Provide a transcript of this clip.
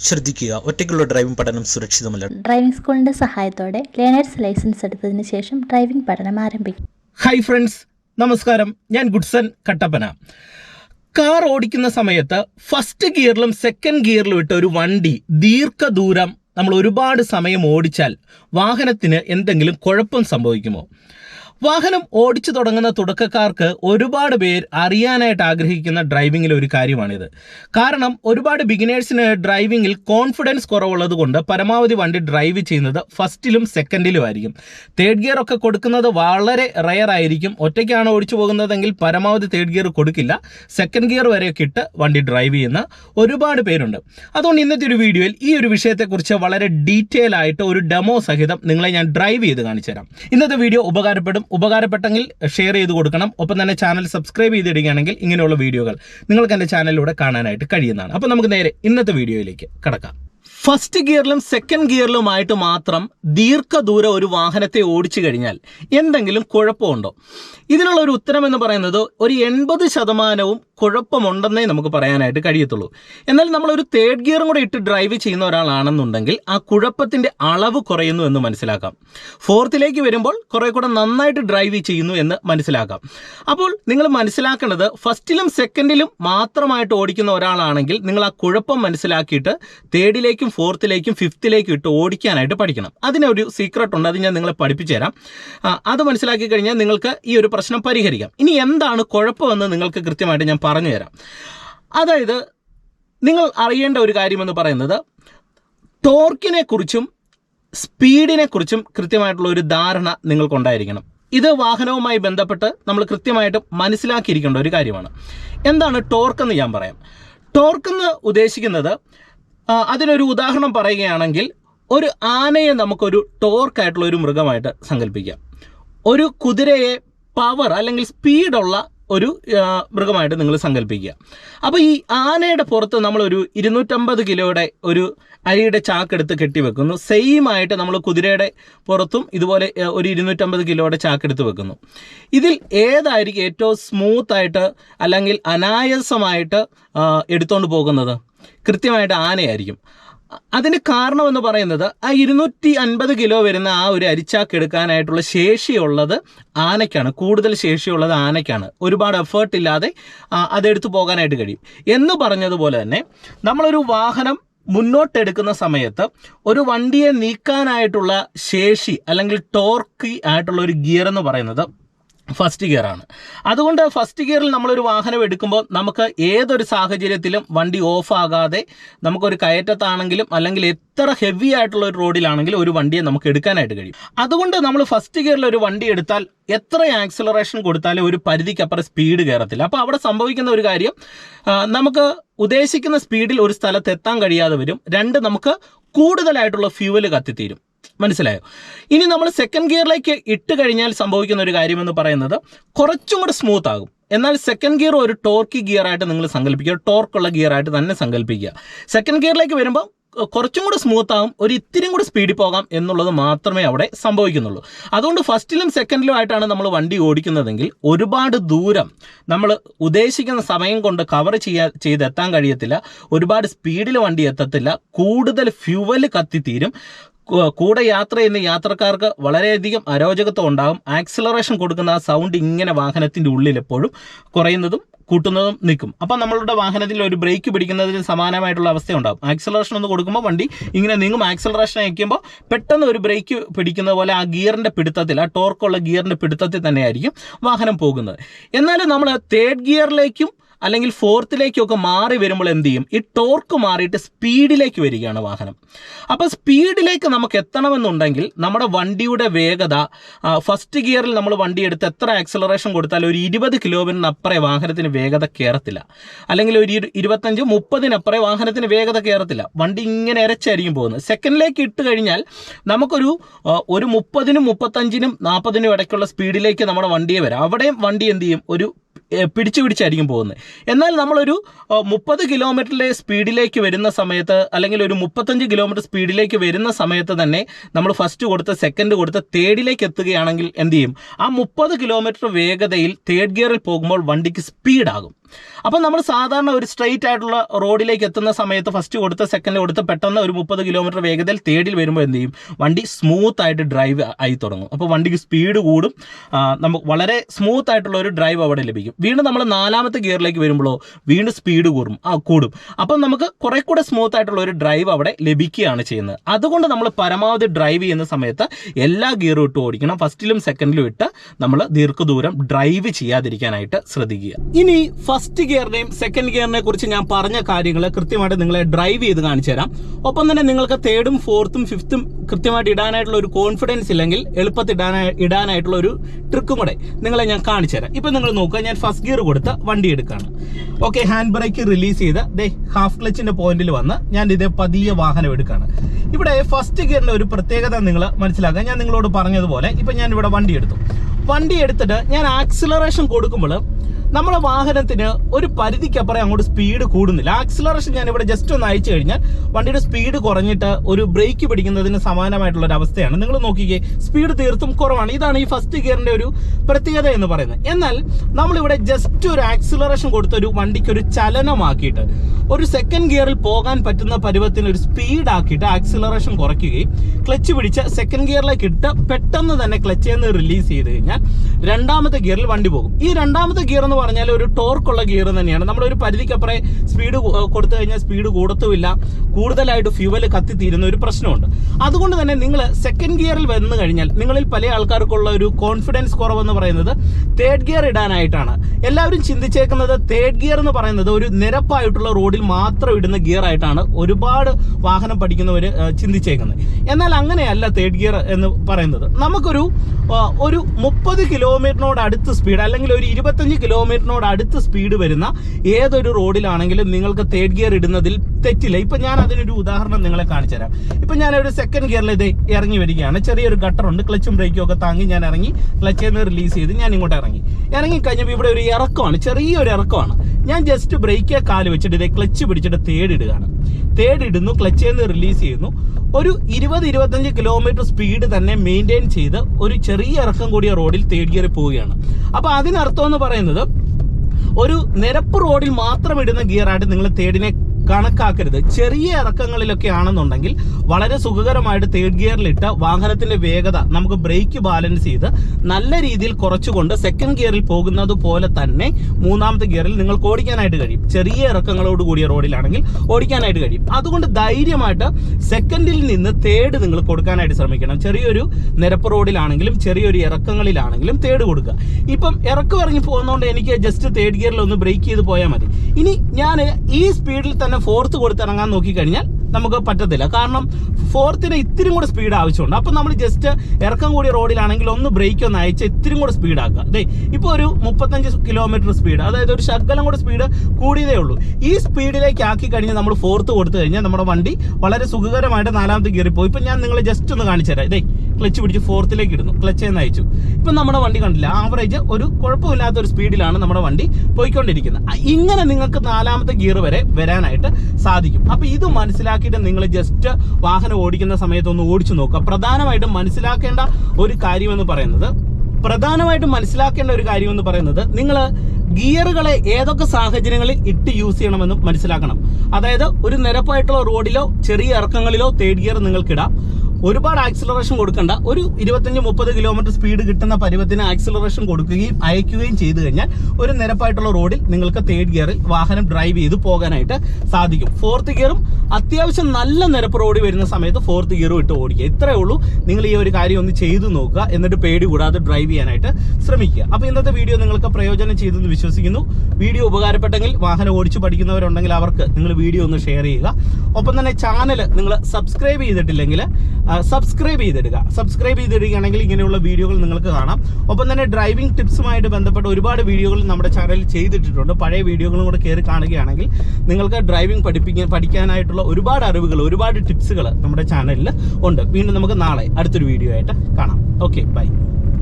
ശ്രദ്ധിക്കുക. ഒറ്റയ്ക്കുള്ള ഡ്രൈവിംഗ് പഠനം സുരക്ഷിതമല്ല. ഡ്രൈവിംഗ് സ്കൂളിന്റെ സഹായത്തോടെ ലേണേഴ്സ് ലൈസൻസ് എടുത്തതിന് ശേഷം ഡ്രൈവിംഗ് പഠനം ആരംഭിക്കും. ഹൈ ഫ്രണ്ട്സ് നമസ്കാരം. ഞാൻ ഗുഡ്സൺ കട്ടപ്പന. കാർ ഓടിക്കുന്ന സമയത്ത് ഫസ്റ്റ് ഗിയറിലും സെക്കൻഡ് ഗിയറിലും ഇട്ട ഒരു വണ്ടി ദീർഘദൂരം നമ്മൾ ഒരുപാട് സമയം ഓടിച്ചാൽ വാഹനത്തിന് എന്തെങ്കിലും കുഴപ്പം സംഭവിക്കുമോ? വാഹനം ഓടിച്ചു തുടങ്ങുന്ന തുടക്കക്കാർക്ക് ഒരുപാട് പേർ അറിയാനായിട്ട് ആഗ്രഹിക്കുന്ന ഡ്രൈവിംഗിലെ ഒരു കാര്യമാണിത്. കാരണം ഒരുപാട് ബിഗിനേഴ്സിന് ഡ്രൈവിംഗിൽ കോൺഫിഡൻസ് കുറവുള്ളത് കൊണ്ട് പരമാവധി വണ്ടി ഡ്രൈവ് ചെയ്യുന്നത് ഫസ്റ്റിലും സെക്കൻഡിലും ആയിരിക്കും. തേർഡ് ഗിയർ ഒക്കെ കൊടുക്കുന്നത് വളരെ റയർ ആയിരിക്കും. ഒറ്റയ്ക്കാണ് ഓടിച്ചു പോകുന്നതെങ്കിൽ പരമാവധി തേർഡ് ഗിയർ കൊടുക്കില്ല. സെക്കൻഡ് ഗിയർ വരെയൊക്കെ ഇട്ട് വണ്ടി ഡ്രൈവ് ചെയ്യുന്ന ഒരുപാട് പേരുണ്ട്. അതുകൊണ്ട് ഇന്നത്തെ ഒരു വീഡിയോയിൽ ഈ ഒരു വിഷയത്തെക്കുറിച്ച് വളരെ ഡീറ്റെയിൽ ആയിട്ട് ഒരു ഡെമോ സഹിതം നിങ്ങളെ ഞാൻ ഡ്രൈവ് ചെയ്ത് കാണിച്ചു തരാം ഇന്നത്തെ വീഡിയോ ഉപകാരപ്പെടും. ഉപകാരപ്പെട്ടെങ്കിൽ ഷെയർ ചെയ്ത് കൊടുക്കണം. ഒപ്പം തന്നെ ചാനൽ സബ്സ്ക്രൈബ് ചെയ്തിടുകയാണെങ്കിൽ ഇങ്ങനെയുള്ള വീഡിയോകൾ നിങ്ങൾക്ക് എന്റെ ചാനലിലൂടെ കാണാനായിട്ട് കഴിയുന്നതാണ്. അപ്പോൾ നമുക്ക് നേരെ ഇന്നത്തെ വീഡിയോയിലേക്ക് കടക്കാം. ഫസ്റ്റ് ഗിയറിലും സെക്കൻഡ് ഗിയറിലുമായിട്ട് മാത്രം ദീർഘദൂരം ഒരു വാഹനത്തെ ഓടിച്ചു കഴിഞ്ഞാൽ എന്തെങ്കിലും കുഴപ്പമുണ്ടോ? ഇതിനുള്ള ഒരു ഉത്തരം എന്ന് പറയുന്നത് ഒരു എൺപത് ശതമാനവും കുഴപ്പമുണ്ടെന്നേ നമുക്ക് പറയാനായിട്ട് കഴിയത്തുള്ളൂ. എന്നാൽ നമ്മളൊരു തേർഡ് ഗിയറും കൂടെ ഇട്ട് ഡ്രൈവ് ചെയ്യുന്ന ഒരാളാണെന്നുണ്ടെങ്കിൽ ആ കുഴപ്പത്തിന്റെ അളവ് കുറയുന്നു എന്ന് മനസ്സിലാക്കാം. ഫോർത്തിലേക്ക് വരുമ്പോൾ കുറേ കൂടെ നന്നായിട്ട് ഡ്രൈവ് ചെയ്യുന്നു എന്ന് മനസ്സിലാക്കാം. അപ്പോൾ നിങ്ങൾ മനസ്സിലാക്കേണ്ടത് ഫസ്റ്റിലും സെക്കൻഡിലും മാത്രമായിട്ട് ഓടിക്കുന്ന ഒരാളാണെങ്കിൽ നിങ്ങൾ ആ കുഴപ്പം മനസ്സിലാക്കിയിട്ട് തേർഡിലേക്കും ഫോർത്തിലേക്കും ഫിഫ്ത്തിലേക്കും ഇട്ട് ഓടിക്കാനായിട്ട് പഠിക്കണം. അതിനൊരു സീക്രട്ട് ഉണ്ട് അത് ഞാൻ നിങ്ങളെ പഠിപ്പിച്ചു തരാം. അത് മനസ്സിലാക്കി കഴിഞ്ഞാൽ നിങ്ങൾക്ക് ഈ ഒരു പ്രശ്നം പരിഹരിക്കാം. ഇനി എന്താണ് കുഴപ്പമെന്ന് നിങ്ങൾക്ക് കൃത്യമായിട്ട് ഞാൻ പറഞ്ഞു തരാം. അതായത് നിങ്ങൾ അറിയേണ്ട ഒരു കാര്യമെന്ന് പറയുന്നത് ടോർക്കിനെ കുറിച്ചും സ്പീഡിനെ കുറിച്ചും കൃത്യമായിട്ടുള്ള ഒരു ധാരണ നിങ്ങൾക്കുണ്ടായിരിക്കണം. ഇത് വാഹനവുമായി ബന്ധപ്പെട്ട് നമ്മൾ കൃത്യമായിട്ട് മനസ്സിലാക്കിയിരിക്കേണ്ട ഒരു കാര്യമാണ്. എന്താണ് ടോർക്ക് എന്ന് ഞാൻ പറയാം. ടോർക്ക് എന്ന് ഉദ്ദേശിക്കുന്നത് അതിനൊരു ഉദാഹരണം പറയുകയാണെങ്കിൽ ഒരു ആനയെ നമുക്കൊരു ടോർക്കായിട്ടുള്ള ഒരു മൃഗമായിട്ട് സങ്കല്പിക്കാം ഒരു കുതിരയെ പവർ അല്ലെങ്കിൽ സ്പീഡുള്ള ഒരു മൃഗമായിട്ട് നിങ്ങൾ സങ്കല്പിക്കുക അപ്പോൾ ഈ ആനയുടെ പുറത്ത് നമ്മളൊരു ഇരുന്നൂറ്റമ്പത് കിലോയുടെ ഒരു അരിയുടെ ചാക്കെടുത്ത് കെട്ടിവെക്കുന്നു. സെയിം ആയിട്ട് നമ്മൾ കുതിരയുടെ പുറത്തും ഇതുപോലെ ഒരു ഇരുന്നൂറ്റമ്പത് കിലോയുടെ ചാക്കെടുത്ത് വെക്കുന്നു. ഇതിൽ ഏതായിരിക്കും ഏറ്റവും സ്മൂത്തായിട്ട് അല്ലെങ്കിൽ അനായാസമായിട്ട് എടുത്തുകൊണ്ട് പോകുന്നത്? കൃത്യമായിട്ട് ആനയായിരിക്കും. അതിന് കാരണമെന്ന് പറയുന്നത് ആ ഇരുന്നൂറ്റി അൻപത് കിലോ വരുന്ന ആ ഒരു അരിച്ചാക്ക് എടുക്കാനായിട്ടുള്ള ശേഷിയുള്ളത് ആനയ്ക്കാണ്. കൂടുതൽ ശേഷിയുള്ളത് ആനയ്ക്കാണ്. ഒരുപാട് എഫേർട്ട് ഇല്ലാതെ അതെടുത്തു പോകാനായിട്ട് കഴിയും. എന്ന് പറഞ്ഞതുപോലെ തന്നെ നമ്മളൊരു വാഹനം മുന്നോട്ടെടുക്കുന്ന സമയത്ത് ഒരു വണ്ടിയെ നീക്കാനായിട്ടുള്ള ശേഷി അല്ലെങ്കിൽ ടോർക്കി ആയിട്ടുള്ള ഒരു ഗിയർ എന്ന് പറയുന്നത് ഫസ്റ്റ് ഗിയർ ആണ് അതുകൊണ്ട് ഫസ്റ്റ് ഗിയറിൽ നമ്മളൊരു വാഹനം എടുക്കുമ്പോൾ നമുക്ക് ഏതൊരു സാഹചര്യത്തിലും വണ്ടി ഓഫ് ആകാതെ നമുക്കൊരു കയറ്റത്താണെങ്കിലും അല്ലെങ്കിൽ എത്ര ഹെവി ആയിട്ടുള്ള ഒരു റോഡിലാണെങ്കിലും ഒരു വണ്ടിയെ നമുക്ക് എടുക്കാനായിട്ട് കഴിയും. അതുകൊണ്ട് നമ്മൾ ഫസ്റ്റ് ഗിയറിൽ ഒരു വണ്ടി എടുത്താൽ എത്ര ആക്സിലറേഷൻ കൊടുത്താലും ഒരു പരിധിക്കപ്പുറം സ്പീഡ് കയറത്തില്ല. അപ്പോൾ അവിടെ സംഭവിക്കുന്ന ഒരു കാര്യം നമുക്ക് ഉദ്ദേശിക്കുന്ന സ്പീഡിൽ ഒരു സ്ഥലത്ത് എത്താൻ കഴിയാതെ വരും. രണ്ട് നമുക്ക് കൂടുതലായിട്ടുള്ള ഫ്യൂവൽ കത്തിത്തീരും. മനസ്സിലായോ? ഇനി നമ്മൾ സെക്കൻഡ് ഗിയറിലേക്ക് ഇട്ട് കഴിഞ്ഞാൽ സംഭവിക്കുന്ന ഒരു കാര്യമെന്ന് പറയുന്നത് കുറച്ചും കൂടെ സ്മൂത്ത് ആകും. എന്നാൽ സെക്കൻഡ് ഗിയർ ഒരു ടോർക്കി ഗിയറായിട്ട് നിങ്ങൾ സങ്കല്പിക്കുക ടോർക്കുള്ള ഗിയർ ആയിട്ട് തന്നെ സങ്കല്പിക്കുക സെക്കൻഡ് ഗിയറിലേക്ക് വരുമ്പോൾ കുറച്ചും കൂടെ സ്മൂത്ത് ആകും. ഒരു ഇത്തിരിയും കൂടെ സ്പീഡിൽ പോകാം എന്നുള്ളത് മാത്രമേ അവിടെ സംഭവിക്കുന്നുള്ളൂ. അതുകൊണ്ട് ഫസ്റ്റിലും സെക്കൻഡിലും ആയിട്ടാണ് നമ്മൾ വണ്ടി ഓടിക്കുന്നതെങ്കിൽ ഒരുപാട് ദൂരം നമ്മൾ ഉദ്ദേശിക്കുന്ന സമയം കൊണ്ട് കവർ ചെയ്യാ ചെയ്തെത്താൻ കഴിയത്തില്ല. ഒരുപാട് സ്പീഡിൽ വണ്ടി എത്തത്തില്ല. കൂടുതൽ ഫ്യൂവൽ കത്തിത്തീരും. കൂടെ യാത്ര ചെയ്യുന്ന യാത്രക്കാർക്ക് വളരെയധികം അരോചകത്വം ഉണ്ടാകും. ആക്സിലറേഷൻ കൊടുക്കുന്ന ആ സൗണ്ട് ഇങ്ങനെ വാഹനത്തിന്റെ ഉള്ളിൽ എപ്പോഴും കുറയുന്നതും കൂട്ടുന്നതും നിൽക്കും. അപ്പം നമ്മളുടെ വാഹനത്തിൽ ഒരു ബ്രേക്ക് പിടിക്കുന്നതിന് സമാനമായിട്ടുള്ള അവസ്ഥ ഉണ്ടാകും. ആക്സലറേഷൻ ഒന്ന് കൊടുക്കുമ്പോൾ വണ്ടി ഇങ്ങനെ നീങ്ങും. ആക്സലറേഷൻ അയക്കുമ്പോൾ പെട്ടെന്ന് ഒരു ബ്രേക്ക് പിടിക്കുന്ന പോലെ ആ ഗിയറിന്റെ പിടുത്തത്തിൽ ആ ടോർക്കുള്ള ഗിയറിന്റെ പിടുത്തത്തിൽ തന്നെയായിരിക്കും വാഹനം പോകുന്നത്. എന്നാൽ നമ്മൾ തേർഡ് ഗിയറിലേക്കും അല്ലെങ്കിൽ ഫോർത്തിലേക്കൊക്കെ മാറി വരുമ്പോൾ എന്ത് ചെയ്യും? ഈ ടോർക്ക് മാറിയിട്ട് സ്പീഡിലേക്ക് വരികയാണ് വാഹനം. അപ്പോൾ സ്പീഡിലേക്ക് നമുക്ക് എത്തണമെന്നുണ്ടെങ്കിൽ നമ്മുടെ വണ്ടിയുടെ വേഗത ഫസ്റ്റ് ഗിയറിൽ നമ്മൾ വണ്ടി എടുത്ത് എത്ര ആക്സലറേഷൻ കൊടുത്താലും ഒരു ഇരുപത് കിലോമീറ്ററിനപ്പുറേ വാഹനത്തിന് വേഗത കയറത്തില്ല. അല്ലെങ്കിൽ ഒരു ഇരു- ഇരുപത്തഞ്ച് മുപ്പതിനപ്പുറേ വാഹനത്തിന് വേഗത കയറത്തില്ല. വണ്ടി ഇങ്ങനെ ഇരച്ചായിരിക്കും പോകുന്നത് സെക്കൻഡിലേക്ക് ഇട്ട് കഴിഞ്ഞാൽ നമുക്കൊരു ഒരു മുപ്പതിനും മുപ്പത്തഞ്ചിനും നാൽപ്പതിനും ഇടയ്ക്കുള്ള സ്പീഡിലേക്ക് നമ്മുടെ വണ്ടിയെ വരാം. അവിടെയും വണ്ടി എന്ത് ചെയ്യും? ഒരു പിടിച്ചു പിടിച്ചായിരിക്കും പോകുന്നത്. എന്നാൽ നമ്മളൊരു മുപ്പത് കിലോമീറ്ററിലെ സ്പീഡിലേക്ക് വരുന്ന സമയത്ത് അല്ലെങ്കിൽ ഒരു മുപ്പത്തഞ്ച് കിലോമീറ്റർ സ്പീഡിലേക്ക് വരുന്ന സമയത്ത് തന്നെ നമ്മൾ ഫസ്റ്റ് കൊടുത്ത് സെക്കൻഡ് കൊടുത്ത് തേർഡിലേക്ക് എത്തുകയാണെങ്കിൽ എന്ത് ചെയ്യും? ആ മുപ്പത് കിലോമീറ്റർ വേഗതയിൽ തേർഡ് ഗിയറിൽ പോകുമ്പോൾ വണ്ടിക്ക് സ്പീഡാകും അപ്പം നമ്മൾ സാധാരണ ഒരു സ്ട്രെയിറ്റ് ആയിട്ടുള്ള റോഡിലേക്ക് എത്തുന്ന സമയത്ത് ഫസ്റ്റ് കൊടുത്ത് സെക്കൻഡ് കൊടുത്ത് പെട്ടെന്ന് ഒരു മുപ്പത് കിലോമീറ്റർ വേഗതയിൽ തേടിൽ വരുമ്പോൾ എന്ത് ചെയ്യും? വണ്ടി സ്മൂത്ത് ആയിട്ട് ഡ്രൈവ് ആയി തുടങ്ങും. അപ്പോൾ വണ്ടിക്ക് സ്പീഡ് കൂടും. നമുക്ക് വളരെ സ്മൂത്ത് ആയിട്ടുള്ള ഒരു ഡ്രൈവ് അവിടെ ലഭിക്കും. വീണ്ടും നമ്മൾ നാലാമത്തെ ഗിയറിലേക്ക് വരുമ്പോഴോ വീണ്ടും സ്പീഡ് കൂടും. ആ കൂടും. അപ്പം നമുക്ക് കുറെ കൂടെ സ്മൂത്ത് ആയിട്ടുള്ള ഒരു ഡ്രൈവ് അവിടെ ലഭിക്കുകയാണ് ചെയ്യുന്നത്. അതുകൊണ്ട് നമ്മൾ പരമാവധി ഡ്രൈവ് ചെയ്യുന്ന സമയത്ത് എല്ലാ ഗിയറും ഇട്ട് ഓടിക്കണം. ഫസ്റ്റിലും സെക്കൻഡിലും ഇട്ട് നമ്മൾ ദീർഘദൂരം ഡ്രൈവ് ചെയ്യാതിരിക്കാനായിട്ട് ശ്രദ്ധിക്കുക. ഇനി ഗിയറിനെയും സെക്കൻഡ് ഗിയറിനെ കുറിച്ച് ഞാൻ പറഞ്ഞ കാര്യങ്ങൾ കൃത്യമായിട്ട് നിങ്ങളെ ഡ്രൈവ് ചെയ്ത് കാണിച്ചു തരാം. ഒപ്പം തന്നെ നിങ്ങൾക്ക് തേർഡും ഫോർത്തും ഫിഫ്ത്തും കൃത്യമായിട്ട് ഇടാനായിട്ടുള്ള ഒരു കോൺഫിഡൻസ് ഇല്ലെങ്കിൽ എളുപ്പത്തിൽ ഇടാനായി ഇടാനായിട്ടുള്ള ഒരു ട്രിക്കും കൂടെ നിങ്ങളെ ഞാൻ കാണിച്ചു തരാം. ഇപ്പം നിങ്ങൾ നോക്കുക ഞാൻ ഫസ്റ്റ് ഗിയർ കൊടുത്ത വണ്ടി എടുക്കുകയാണ് ഓക്കെ ഹാൻഡ് ബ്രേക്ക് റിലീസ് ചെയ്ത് ദേ ഹാഫ് ക്ലച്ചിന്റെ പോയിന്റിൽ വന്ന് ഞാൻ ഇതേ പതിയെ വാഹനം എടുക്കുകയാണ് ഇവിടെ ഫസ്റ്റ് ഗിയറിന്റെ ഒരു പ്രത്യേകത നിങ്ങൾ മനസ്സിലാക്കുക. ഞാൻ നിങ്ങളോട് പറഞ്ഞതുപോലെ ഇപ്പൊ ഞാൻ ഇവിടെ വണ്ടി എടുത്തു. വണ്ടി എടുത്തിട്ട് ഞാൻ ആക്സിലറേഷൻ കൊടുക്കുമ്പോൾ നമ്മുടെ വാഹനത്തിന് ഒരു പരിധിക്കപ്പുറം അങ്ങോട്ട് സ്പീഡ് കൂടുന്നില്ല. ആക്സിലറേഷൻ ഞാൻ ഇവിടെ ജസ്റ്റ് ഒന്ന് അയച്ചു കഴിഞ്ഞാൽ വണ്ടിയുടെ സ്പീഡ് കുറഞ്ഞിട്ട് ഒരു ബ്രേക്ക് പിടിക്കുന്നതിന് സമാനമായിട്ടുള്ള ഒരു അവസ്ഥയാണ്. നിങ്ങൾ നോക്കിക്കേ സ്പീഡ് തീർത്തും കുറവാണ്. ഇതാണ് ഈ ഫസ്റ്റ് ഗിയറിന്റെ ഒരു പ്രത്യേകത എന്ന് പറയുന്നത്. എന്നാൽ നമ്മളിവിടെ ജസ്റ്റ് ഒരു ആക്സിലറേഷൻ കൊടുത്തൊരു വണ്ടിക്ക് ഒരു ചലനമാക്കിയിട്ട് ഒരു സെക്കൻഡ് ഗിയറിൽ പോകാൻ പറ്റുന്ന പരുവത്തിന് ഒരു സ്പീഡ് ആക്കിയിട്ട് ആക്സിലറേഷൻ കുറയ്ക്കുകയും ക്ലച്ച് പിടിച്ച് സെക്കൻഡ് ഗിയറിലേക്ക് ഇട്ട് പെട്ടെന്ന് തന്നെ ക്ലച്ചിൽ നിന്ന് റിലീസ് ചെയ്ത് കഴിഞ്ഞാൽ രണ്ടാമത്തെ ഗിയറിൽ വണ്ടി പോകും. ഈ രണ്ടാമത്തെ ഗിയർ എന്ന് പറഞ്ഞാൽ ഒരു ടോർക്കുള്ള ഗിയർ തന്നെയാണ്. നമ്മൾ ഒരു പരിധിക്കപ്പുറം സ്പീഡ് കൊടുത്തു കഴിഞ്ഞാൽ സ്പീഡ് കൂടത്തുമില്ല. കൂടുതലായിട്ട് ഫ്യൂവൽ കത്തിത്തീരുന്ന ഒരു പ്രശ്നമുണ്ട്. അതുകൊണ്ട് തന്നെ നിങ്ങൾ സെക്കൻഡ് ഗിയറിൽ വന്നു കഴിഞ്ഞാൽ നിങ്ങളിൽ പല ആൾക്കാർക്കുള്ള ഒരു കോൺഫിഡൻസ് കുറവെന്ന് പറയുന്നത് തേർഡ് ഗിയർ ഇടാനായിട്ടാണ്. എല്ലാവരും ചിന്തിച്ചേക്കുന്നത് തേർഡ് ഗിയർ എന്ന് പറയുന്നത് ഒരു നിരപ്പായിട്ടുള്ള റോഡിൽ മാത്രം ഇടുന്ന ഗിയർ ആയിട്ടാണ് ഒരുപാട് വാഹനം പഠിക്കുന്നവർ ചിന്തിച്ചേക്കുന്നത്. എന്നാൽ അങ്ങനെയല്ല തേർഡ് ഗിയർ എന്ന് പറയുന്നത്. നമുക്കൊരു ഒരു മുപ്പത് കിലോമീറ്ററിനോട് അടുത്ത് സ്പീഡ് അല്ലെങ്കിൽ ഒരു ഇരുപത്തഞ്ച് കിലോമീറ്ററിനോട് അടുത്ത് സ്പീഡ് വരുന്ന ഏതൊരു റോഡിലാണെങ്കിലും നിങ്ങൾക്ക് തേർഡ് ഗിയർ ഇടുന്നതിൽ തെറ്റില്ല. ഇപ്പൊ ഞാൻ അതിനൊരു ഉദാഹരണം നിങ്ങളെ കാണിച്ചു തരാം. ഇപ്പൊ ഞാൻ ഒരു സെക്കൻഡ് ഗിയറിൽ ഇത് ഇറങ്ങി വരികയാണ്. ചെറിയൊരു ഗട്ടറുണ്ട് ക്ലച്ചും ബ്രേക്കും ഒക്കെ താങ്ങി ഞാൻ ഇറങ്ങി ക്ലച്ചിൽ നിന്ന് റിലീസ് ചെയ്ത് ഞാൻ ഇങ്ങോട്ട് ഇറങ്ങി. ഇറങ്ങി കഴിഞ്ഞപ്പോൾ ഇവിടെ ഒരു ഇറക്കമാണ്. ചെറിയൊരു ഇറക്കമാണ്. ഞാൻ ജസ്റ്റ് ബ്രേക്കേ കാൽ വെച്ചിട്ട് ഇതേ ക്ലച്ച് പിടിച്ചിട്ട് തേടിടുകയാണ് തേടിടുന്നു ക്ലച്ചിൽ നിന്ന് റിലീസ് ചെയ്യുന്നു. ഒരു ഇരുപത് ഇരുപത്തഞ്ച് കിലോമീറ്റർ സ്പീഡ് തന്നെ മെയിന്റെയിൻ ചെയ്ത് ഒരു ചെറിയ ഇറക്കം കൂടിയ റോഡിൽ തേർഡ് ഗിയറിൽ പോവുകയാണ്. അപ്പോൾ അതിനർത്ഥം എന്ന് പറയുന്നത് ഒരു നിരപ്പ് റോഡിൽ മാത്രം ഇടുന്ന ഗിയറായിട്ട് നിങ്ങൾ തേർഡിനെ കണക്കാക്കരുത്. ചെറിയ ഇറക്കങ്ങളിലൊക്കെ ആണെന്നുണ്ടെങ്കിൽ വളരെ സുഖകരമായിട്ട് തേർഡ് ഗിയറിലിട്ട് വാഹനത്തിന്റെ വേഗത നമുക്ക് ബ്രേക്ക് ബാലൻസ് ചെയ്ത് നല്ല രീതിയിൽ കുറച്ചുകൊണ്ട് സെക്കൻഡ് ഗിയറിൽ പോകുന്നത് പോലെ തന്നെ മൂന്നാമത്തെ ഗിയറിൽ നിങ്ങൾക്ക് ഓടിക്കാനായിട്ട് കഴിയും. ചെറിയ ഇറക്കങ്ങളോട് കൂടിയ റോഡിലാണെങ്കിൽ ഓടിക്കാനായിട്ട് കഴിയും. അതുകൊണ്ട് ധൈര്യമായിട്ട് സെക്കൻഡിൽ നിന്ന് തേർഡ് നിങ്ങൾ കൊടുക്കാനായിട്ട് ശ്രമിക്കണം. ചെറിയൊരു നിരപ്പ് റോഡിലാണെങ്കിലും ചെറിയൊരു ഇറക്കങ്ങളിലാണെങ്കിലും തേർഡ് കൊടുക്കുക. ഇപ്പം ഇറക്കം ഇറങ്ങി പോകുന്നതുകൊണ്ട് എനിക്ക് ജസ്റ്റ് തേർഡ് ഗിയറിൽ ഒന്ന് ബ്രേക്ക് ചെയ്ത് പോയാൽ മതി. ഇനി ഞാൻ ഈ സ്പീഡിൽ തന്നെ ഫോർത്ത് കൊടുത്തിറങ്ങാൻ നോക്കിക്കഴിഞ്ഞാൽ നമുക്ക് പറ്റത്തില്ല. കാരണം ഫോർത്തിന് ഇത്തിരി കൂടെ സ്പീഡ് ആവശ്യമുണ്ട്. അപ്പം നമ്മൾ ജസ്റ്റ് ഇറക്കം കൂടിയ റോഡിലാണെങ്കിൽ ഒന്ന് ബ്രേക്ക് ഒന്ന് അയച്ച് ഇത്തിരി കൂടെ സ്പീഡ് ആക്കുക. അതെ ഇപ്പോൾ ഒരു മുപ്പത്തഞ്ച് കിലോമീറ്റർ സ്പീഡ് അതായത് ഒരു ശകലം കൂടെ സ്പീഡ് കൂടിയതേ ഉള്ളൂ. ഈ സ്പീഡിലേക്ക് ആക്കി കഴിഞ്ഞാൽ നമ്മൾ ഫോർത്ത് കൊടുത്തു കഴിഞ്ഞാൽ നമ്മുടെ വണ്ടി വളരെ സുഖകരമായിട്ട് നാലാമത്തെ ഗിയറിൽ പോയി ഇപ്പം ഞാൻ നിങ്ങളെ ജസ്റ്റ് ഒന്ന് കാണിച്ചു തരാം ഇതേ ക്ലച്ച് പിടിച്ച് ഫോർത്തിലേക്ക് ഇടുന്നു. ക്ലച്ച് എന്ന് അയച്ചു. ഇപ്പം നമ്മുടെ വണ്ടി കണ്ടില്ല ആവറേജ് ഒരു കുഴപ്പമില്ലാത്ത ഒരു സ്പീഡിലാണ് നമ്മുടെ വണ്ടി പോയിക്കൊണ്ടിരിക്കുന്നത്. ഇങ്ങനെ നിങ്ങൾക്ക് നാലാമത്തെ ഗിയർ വരെ വരാനായിട്ട് സാധിക്കും. അപ്പോൾ ഇത് മനസ്സിലാക്കിയിട്ട് നിങ്ങൾ ജസ്റ്റ് വാഹനം ഓടിക്കുന്ന സമയത്തൊന്ന് ഓടിച്ചു നോക്കുക. പ്രധാനമായിട്ടും മനസ്സിലാക്കേണ്ട ഒരു കാര്യമെന്ന് പറയുന്നത് പ്രധാനമായിട്ടും മനസ്സിലാക്കേണ്ട ഒരു കാര്യമെന്ന് പറയുന്നത് നിങ്ങൾ ഗിയറുകളെ ഏതൊക്കെ സാഹചര്യങ്ങളിൽ ഇട്ട് യൂസ് ചെയ്യണമെന്ന് മനസ്സിലാക്കണം. അതായത് ഒരു നിരപ്പായിട്ടുള്ള റോഡിലോ ചെറിയ ഇറക്കങ്ങളിലോ തേർഡ് ഗിയർ നിങ്ങൾക്കിടാം. ഒരുപാട് ആക്സിലറേഷൻ കൊടുക്കണ്ട. ഒരു ഇരുപത്തഞ്ച് മുപ്പത് കിലോമീറ്റർ സ്പീഡ് കിട്ടുന്ന പരുവത്തിന് ആക്സിലറേഷൻ കൊടുക്കുകയും അയക്കുകയും ചെയ്തു കഴിഞ്ഞാൽ ഒരു നിരപ്പായിട്ടുള്ള റോഡിൽ നിങ്ങൾക്ക് തേർഡ് ഗിയറിൽ വാഹനം ഡ്രൈവ് ചെയ്ത് പോകാനായിട്ട് സാധിക്കും. ഫോർത്ത് ഗിയറും അത്യാവശ്യം നല്ല നിരപ്പ് റോഡ് വരുന്ന സമയത്ത് ഫോർത്ത് ഗിയറും ഇട്ട് ഓടിക്കുക. ഇത്രയേ ഉള്ളൂ. നിങ്ങൾ ഈ ഒരു കാര്യം ഒന്ന് ചെയ്തു നോക്കുക. എന്നിട്ട് പേടി കൂടാതെ ഡ്രൈവ് ചെയ്യാനായിട്ട് ശ്രമിക്കുക. അപ്പോൾ ഇന്നത്തെ വീഡിയോ നിങ്ങൾക്ക് പ്രയോജനം ചെയ്തെന്ന് വിശ്വസിക്കുന്നു. വീഡിയോ ഉപകാരപ്പെട്ടെങ്കിൽ വാഹനം ഓടിച്ചു പഠിക്കുന്നവരുണ്ടെങ്കിൽ അവർക്ക് നിങ്ങൾ വീഡിയോ ഒന്ന് ഷെയർ ചെയ്യുക. ഒപ്പം തന്നെ ചാനൽ നിങ്ങൾ സബ്സ്ക്രൈബ് ചെയ്തിട്ടില്ലെങ്കിൽ സബ്സ്ക്രൈബ് ചെയ്തിടുക. സബ്സ്ക്രൈബ് ചെയ്തിടുകയാണെങ്കിൽ ഇങ്ങനെയുള്ള വീഡിയോകൾ നിങ്ങൾക്ക് കാണാം. ഒപ്പം തന്നെ ഡ്രൈവിംഗ് ടിപ്സുമായിട്ട് ബന്ധപ്പെട്ട് ഒരുപാട് വീഡിയോകൾ നമ്മുടെ ചാനലിൽ ചെയ്തിട്ടിട്ടുണ്ട്. പഴയ വീഡിയോകളും കൂടെ കയറി കാണുകയാണെങ്കിൽ നിങ്ങൾക്ക് ഡ്രൈവിംഗ് പഠിപ്പിക്കാൻ പഠിക്കാനായിട്ടുള്ള ഒരുപാട് അറിവുകൾ ഒരുപാട് ടിപ്സുകൾ നമ്മുടെ ചാനലിൽ ഉണ്ട്. വീണ്ടും നമുക്ക് നാളെ അടുത്തൊരു വീഡിയോ ആയിട്ട് കാണാം. Okay bye